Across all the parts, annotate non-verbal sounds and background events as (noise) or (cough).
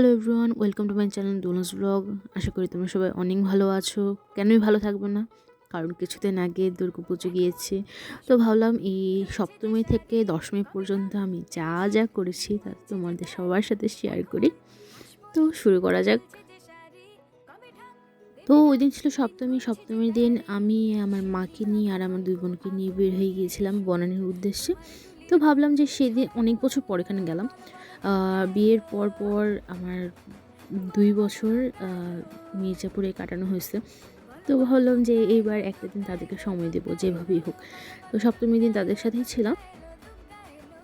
Hello everyone welcome to my channel দোলস blog আশা করি তোমরা সবাই অনেক ভালো আছো। কেনই ভালো থাকবে না? কারণ কিছুদিন আগে দুর্গা পুজো গিয়েছে। তো ভাবলাম এই সপ্তমী থেকে দশমী পর্যন্ত আমি যা যা করেছি তা তোমাদের সবার সাথে শেয়ার করি। তো শুরু করা যাক। তো ওই দিন ছিল সপ্তমী। সপ্তমীর দিন আমি আমার মাকে নিয়ে আর আমার দুই বোনকে নিয়ে বের হয়ে গিয়েছিলাম বনানীর উদ্দেশ্যে। তো ভাবলাম যে সেদিন অনেক বছর পর এখানে গেলাম। বিয়ের পর পর আমার দুই বছর মির্জাপুরে কাটানো হয়েছে। তো ভাবলাম যে এইবার একটা দিন তাদেরকে সময় দেবো, যেভাবেই হোক। তো সপ্তমী দিন তাদের সাথেই ছিলাম।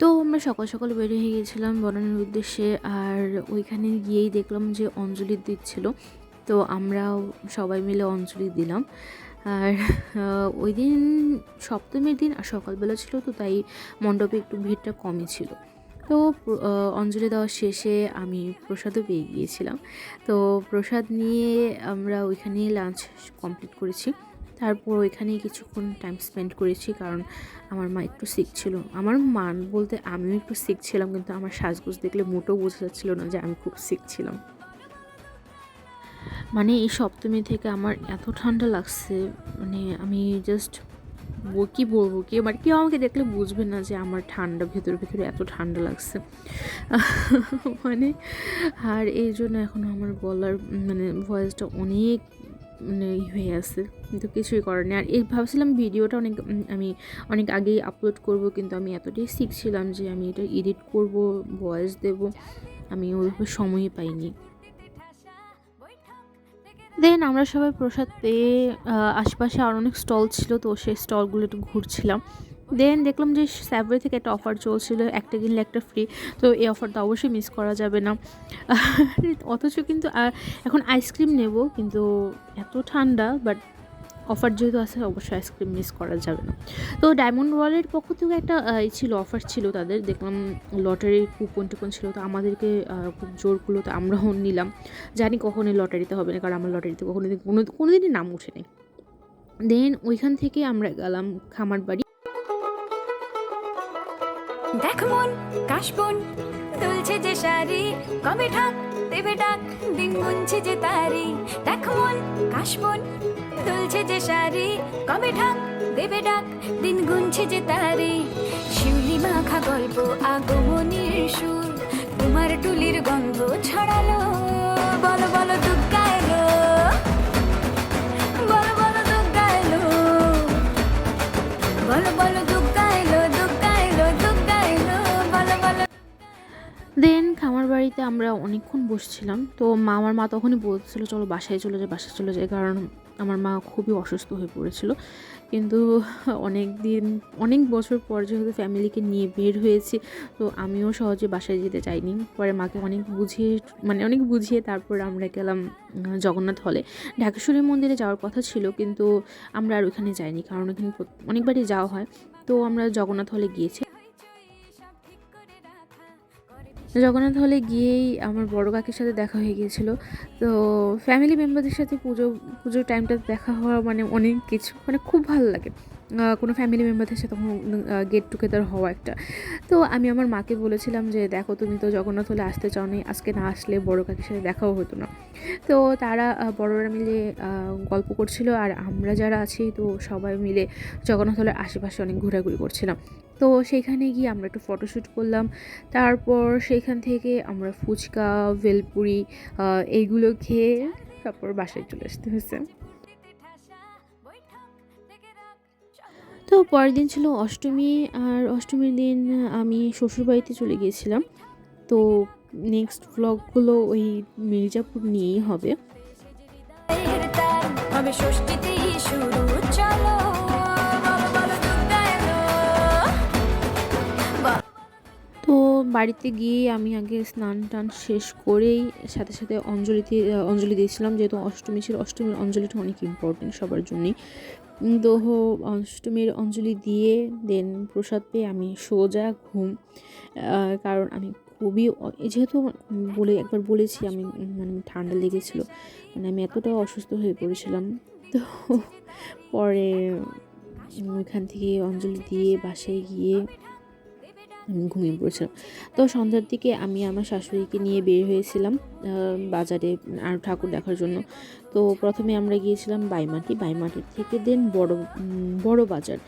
তো আমরা সকাল সকাল বের হয়ে গিয়েছিলাম বনানীর উদ্দেশ্যে আর ওইখানে গিয়েই দেখলাম যে অঞ্জলি দিচ্ছিল। তো আমরাও সবাই মিলে অঞ্জলি দিলাম। আর ওই দিন সপ্তমীর দিন আর সকালবেলা ছিল তো তাই মণ্ডপে একটু ভিড়টা কমই ছিল। তো অঞ্জলি দেওয়ার শেষে আমি প্রসাদও পেয়ে গিয়েছিলাম। তো প্রসাদ নিয়ে আমরা ওইখানেই লাঞ্চ কমপ্লিট করেছি। তারপর ওইখানেই কিছুক্ষণ টাইম স্পেন্ড করেছি কারণ আমার মা একটু সিক ছিল। আমার মান বলতে আমিও একটু সিক ছিলাম কিন্তু আমার সাজগোজ দেখলে মোটেও বোঝা যাচ্ছিল না যে আমি খুব সিক ছিলাম। মানে এই সপ্তমী থেকে আমার এত ঠান্ডা লাগছে মানে আমি জাস্ট কী বলব কি মানে কেউ আমাকে দেখলে বুঝবে না যে আমার ঠান্ডা, ভেতরে ভেতরে এত ঠান্ডা লাগছে। (laughs) মানে আর এই জন্য এখন আমার গলার মানে ভয়েসটা অনেক মানে হয়ে আছে, কিন্তু কিছুই করার নেই। আর এই ভাবছিলাম ভিডিওটা অনেক আমি অনেক আগেই আপলোড করব, কিন্তু আমি এতটাই শিখছিলাম যে আমি এটা এডিট করব ভয়েস দেব। আমি ওইভাবে সময়ই পাইনি। দেন আমরা সবাই প্রসাদ পেয়ে আশেপাশে আর অনেক স্টল ছিল, তো সেই স্টলগুলো একটু ঘুরছিলাম। দেন দেখলাম যে স্যাবওয়ে থেকে একটা অফার চলছিল, একটা কিনলে একটা ফ্রি তো এই অফারটা অবশ্যই মিস করা যাবে না। (laughs) অথচ কিন্তু এখন আইসক্রিম নেব, কিন্তু এত ঠান্ডা বাট অফার যেহেতু আছে, অবশ্যই আইসক্রিম মিস করা যাবে না। তো ডায়মন্ড ওয়ালের পক্ষ থেকে একটা ই ছিল অফার ছিল তাদের। দেখলাম লটারির কুপন টুপন ছিল, তো আমাদেরকে খুব জোর করল, তো আমরাও নিলাম। জানি কখনোই লটারিতে হবে না, কারণ আমার লটারিতে কখনো কোনো কোনো দিনই নাম ওঠেনি দেন ওইখান থেকে আমরা গেলাম খামার বাড়ি দেখ মন কাশবন দুলছে যে শাড়ি, কবে ঠাক দেবে ডাক দিন গুনছে যে তারি। দেখ মন কাশবন দুলছে যে শাড়ি কবে ঢাক, দেবে ডাক, দিন গুনছে যে তারি। শিউলি মাখা গল্প, আগমনীর সুর, তোমার টুলির গন্ধ ছড়ালো। বলো বলো বাড়িতে আমরা অনেকক্ষণ বসছিলাম। তো মা আমার মা তখনই বলছিল, চলো বাসায় চলে যাই, বাসায় চলে যাই। কারণ আমার মা খুবই অসুস্থ হয়ে পড়েছিল। কিন্তু অনেক দিন অনেক বছর পর যেহেতু ফ্যামিলিকে নিয়ে বের হয়েছি, তো আমিও সহজে বাসায় যেতে চাইনি। পরে মাকে অনেক বুঝিয়ে মানে অনেক বুঝিয়ে তারপর আমরা গেলাম জগন্নাথ হলে ঢাকেশ্বরী মন্দিরে যাওয়ার কথা ছিল, কিন্তু আমরা আর ওখানে যাইনি, কারণ ওখানে অনেকবারই যাওয়া হয়। তো আমরা জগন্নাথ হলে গিয়েছি। জগন্নাথ হলে গিয়েই আমার বড় কাকির সাথে দেখা হয়ে গিয়েছিল। তো ফ্যামিলি মেম্বারদের সাথে পুজো, পুজোর টাইমটা দেখা হওয়া মানে অনেক কিছু মানে খুব ভালো লাগে। কোনো ফ্যামিলি মেম্বারদের সাথে গেট টুগেদার হওয়া একটা। তো আমি আমার মাকে বলেছিলাম যে, দেখো, তুমি তো জগন্নাথ হলে আসতে চাও নি আজকে না আসলে বড় কাকির সাথে দেখাও হতো না। তো তারা বড়রা মিলে গল্প করছিল। আর আমরা যারা আছি, তো সবাই মিলে জগন্নাথ হলের আশেপাশে অনেক ঘোরাঘুরি করছিলাম। তো সেখানে গিয়ে আমরা একটু ফটোশ্যুট করলাম। তারপর সেখান থেকে আমরা ফুচকা ভেলপুরি এইগুলো খেয়ে তারপর বাসায় চলে আসতে হয়েছে। তো পরের দিন ছিল অষ্টমী আর অষ্টমীর দিন আমি শ্বশুরবাড়িতে চলে গিয়েছিলাম। তো নেক্সট ব্লগগুলো ওই মির্জাপুর নিয়েই হবে। হবে ষষ্ঠীতেই বাড়িতে গিয়ে আমি আগে স্নান টান শেষ করেই সাথে সাথে অঞ্জলিতে অঞ্জলি দিয়েছিলাম। যেহেতু অষ্টমী ছিল, অষ্টমীর অঞ্জলিটা অনেক ইম্পর্টেন্ট সবার জন্যই। তো অষ্টমীর অঞ্জলি দিয়ে দেন প্রসাদ পেয়ে আমি সোজা ঘুম কারণ আমি খুবই, যেহেতু বলে, একবার বলেছি আমি মানে ঠান্ডা লেগেছিলো মানে আমি এতটা অসুস্থ হয়ে পড়েছিলাম। তো পরে ওইখান থেকে অঞ্জলি দিয়ে বাসায় গিয়ে ঘুমিয়ে পড়েছিলাম। তো সন্ধ্যার দিকে আমি আমার শাশুড়িকে নিয়ে বের হয়েছিলাম বাজারে আর ঠাকুর দেখার জন্য। তো প্রথমে আমরা গিয়েছিলাম বাইমাটি। বাইমাটির থেকে দেন বড় বড় বাজার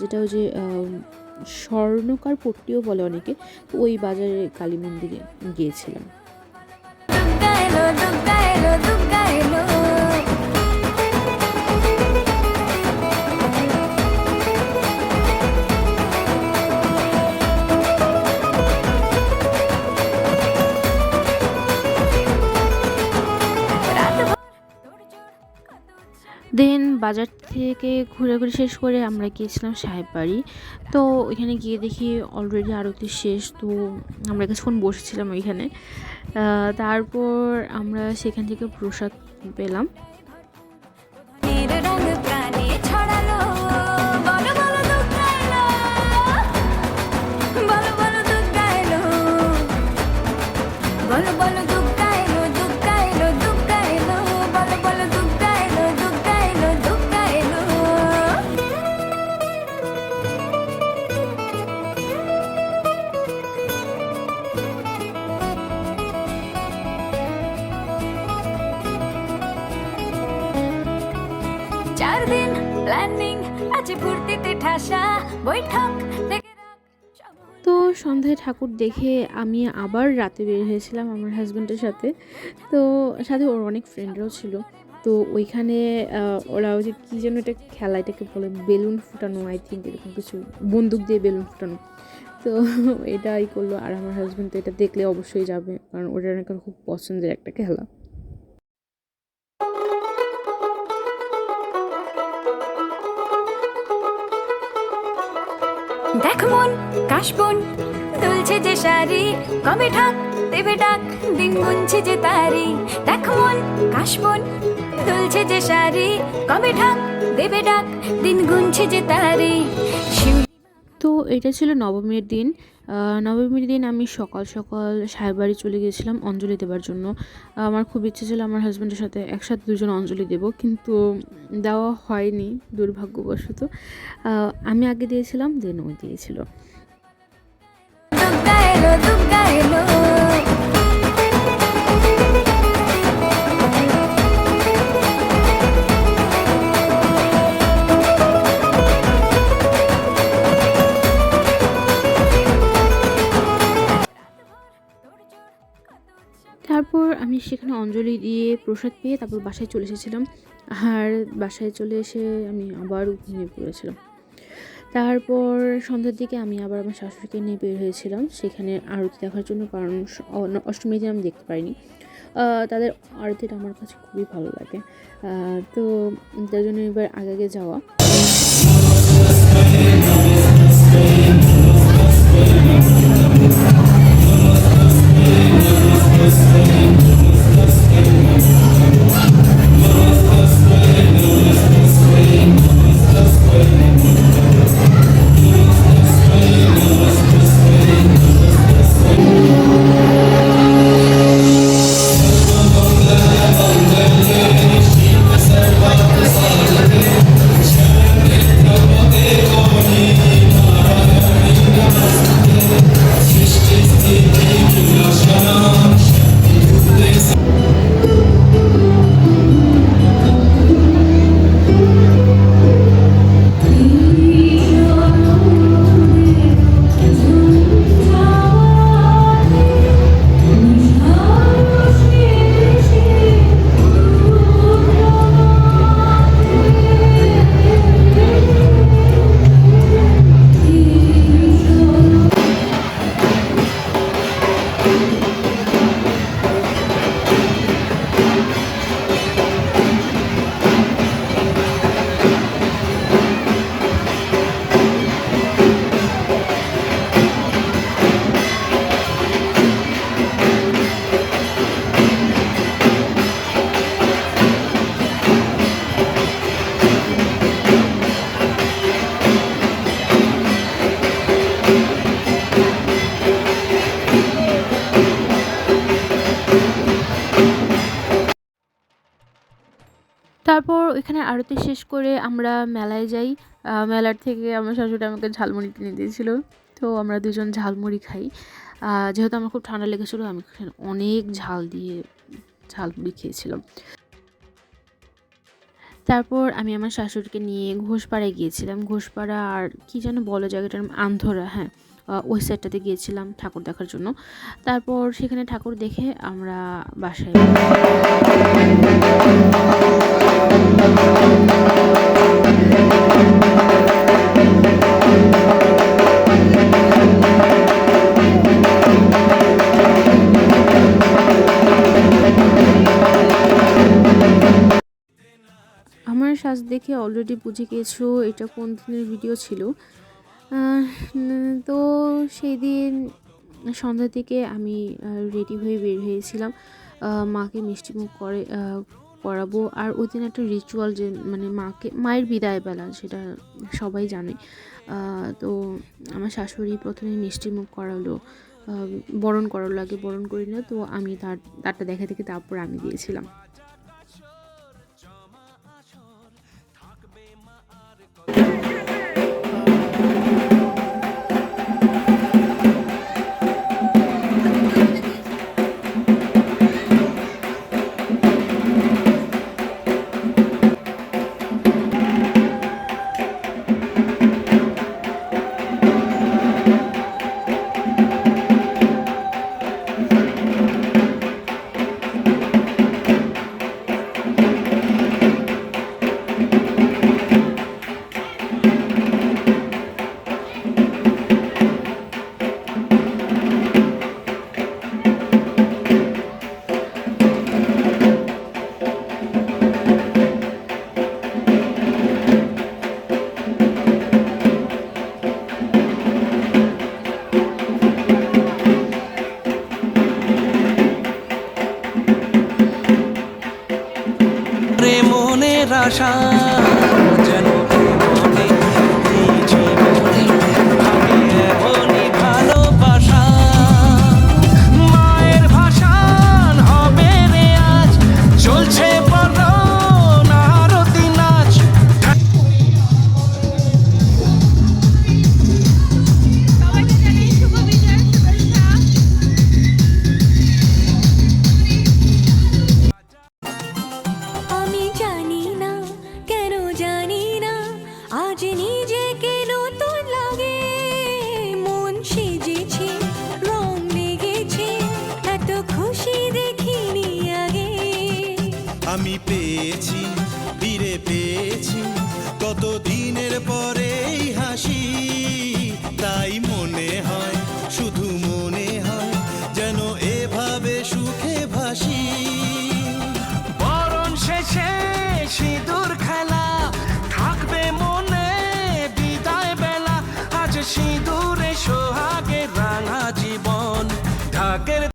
যেটা হচ্ছে আহ, স্বর্ণকার পট্টিও বলে অনেকে। তো ওই বাজারে কালী মন্দিরে গিয়েছিলাম। বাজার থেকে ঘুরে ঘুরে শেষ করে আমরা গিয়েছিলাম সাহেব বাড়ি তো ওইখানে গিয়ে দেখি অলরেডি আরতি শেষ, তো আমরা কিছুক্ষণ বসেছিলাম ওইখানে। তারপর আমরা সেখান থেকে প্রসাদ পেলাম। তো সন্ধ্যায় ঠাকুর দেখে আমি আবার রাতে বের হয়েছিলাম আমার হাজব্যান্ডের সাথে। তো সাথে ওর অনেক ফ্রেন্ডরাও ছিল। তো ওইখানে ওরা ওই যে কী যেন এটা খেলা, এটাকে বলে বেলুন ফুটানো আই থিঙ্ক এরকম কিছু, বন্দুক দিয়ে বেলুন ফুটানো। তো এটাই করল আর আমার হাজব্যান্ড তো এটা দেখলে অবশ্যই যাবে, কারণ ওটা খুব পছন্দের একটা খেলা। দেখ মন কাশবন দুলছে যে শাড়ি, কবে ঠাক দেবে ডাক? দিন গুনছে যে তারি, দেখ মন কাশবন দুলছে যে শাড়ি, কবে ঠাক দেবে ডাক? দিন গুনছে যে তারি। তো এটা ছিল নবমীর দিন। নবমীর দিন আমি সকাল সকাল সাহেব বাড়ি চলে গিয়েছিলাম অঞ্জলি দেবার জন্য। আমার খুব ইচ্ছে ছিল আমার হাজব্যান্ডের সাথে একসাথে দুজন অঞ্জলি দেব, কিন্তু দেওয়া হয়নি, দুর্ভাগ্যবশত। আমি আগে দিয়েছিলাম দেন ও দিয়েছিল। আমি সেখানে অঞ্জলি দিয়ে প্রসাদ পেয়ে তারপর বাসায় চলে এসেছিলাম। আর বাসায় চলে এসে আমি আবার ঘুমিয়ে পড়েছিলাম। তারপর সন্ধ্যার দিকে আমি আবার আমার শাশুড়িকে নিয়ে বের হয়েছিলাম। সেখানে আরতি দেখার জন্য, কারণ স- অ- অষ্টমীর দিন আমি দেখতে পারিনি। তাদের আরতিটা আমার কাছে খুবই ভালো লাগে। তো তার জন্য এবার আগে আগে যাওয়া। তারপর ওইখানে আরতি শেষ করে আমরা মেলায় যাই। মেলার থেকে আমার শাশুড়ি আমাকে ঝালমুড়ি কিনে দিয়েছিল। তো আমরা দুজন ঝালমুড়ি খাই। যেহেতু আমার খুব ঠান্ডা লেগেছিলো, আমি অনেক ঝাল দিয়ে ঝালমুড়ি খেয়েছিলাম। তারপর আমি আমার শাশুড়িকে নিয়ে ঘোষপাড়ায় গিয়েছিলাম। ঘোষপাড়া আর কি যেন বলো জায়গাটার? আন্ধরা হ্যাঁ। ওই সাইডটাতে গিয়েছিলাম ঠাকুর দেখার জন্য। তারপর সেখানে ঠাকুর দেখে আমরা বাসায় অলরেডি বুঝে গিয়েছো, এটা কোন দিনের ভিডিও ছিল? তো সেই দিন সন্ধ্যা থেকে আমি রেডি হয়ে বের হয়েছিলাম। মাকে মিষ্টিমুখ করে করাবো। আর ওই দিন একটা রিচুয়াল যে মানে মাকে, মায়ের বিদায় বেলা, সেটা সবাই জানে। তো আমার শাশুড়ি প্রথমে মিষ্টিমুখ করালো বরণ করার লাগে বরণ করি না তো আমি তার, তারটা দেখা দেখে তারপর আমি দিয়েছিলাম। আশা। পেয়েছি। কত দিনের পরে